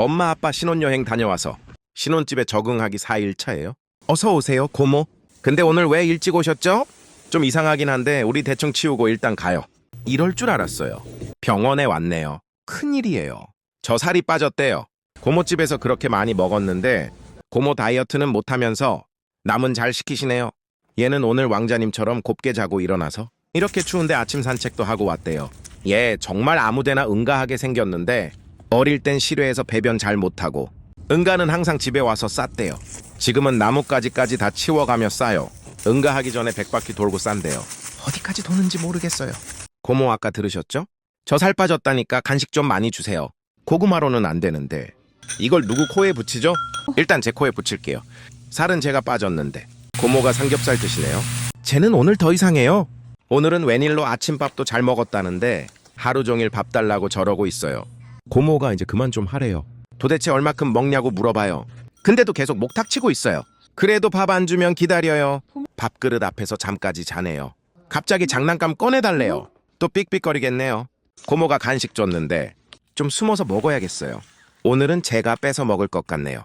엄마 아빠 신혼여행 다녀와서 신혼집에 적응하기 4일 차예요. 어서 오세요, 고모. 근데 오늘 왜 일찍 오셨죠? 좀 이상하긴 한데 우리 대충 치우고 일단 가요. 이럴 줄 알았어요. 병원에 왔네요. 큰일이에요. 저 살이 빠졌대요. 고모집에서 그렇게 많이 먹었는데 고모 다이어트는 못하면서 남은 잘 시키시네요. 얘는 오늘 왕자님처럼 곱게 자고 일어나서 이렇게 추운데 아침 산책도 하고 왔대요. 얘 정말 아무데나 응가하게 생겼는데 어릴 땐 실외에서 배변 잘 못하고 응가는 항상 집에 와서 쌌대요. 지금은 나뭇가지까지 다 치워가며 싸요. 응가하기 전에 백바퀴 돌고 싼대요. 어디까지 도는지 모르겠어요. 고모 아까 들으셨죠? 저 살 빠졌다니까 간식 좀 많이 주세요. 고구마로는 안 되는데 이걸 누구 코에 붙이죠? 일단 제 코에 붙일게요. 살은 제가 빠졌는데 고모가 삼겹살 드시네요. 쟤는 오늘 더 이상해요. 오늘은 웬일로 아침밥도 잘 먹었다는데 하루 종일 밥 달라고 저러고 있어요. 고모가 이제 그만 좀 하래요. 도대체 얼마큼 먹냐고 물어봐요. 근데도 계속 목탁 치고 있어요. 그래도 밥 안 주면 기다려요. 밥그릇 앞에서 잠까지 자네요. 갑자기 장난감 꺼내달래요. 또 삑삑거리겠네요. 고모가 간식 줬는데 좀 숨어서 먹어야겠어요. 오늘은 제가 뺏어 먹을 것 같네요.